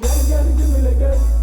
Yeah, yeah, give me like that.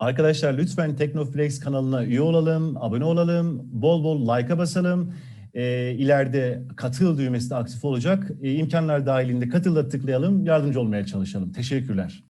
Arkadaşlar lütfen Teknoflex kanalına üye olalım, abone olalım, bol bol like'a basalım. E, ileride katıl düğmesi de aktif olacak. E, imkanlar dahilinde katıla tıklayalım, yardımcı olmaya çalışalım. Teşekkürler.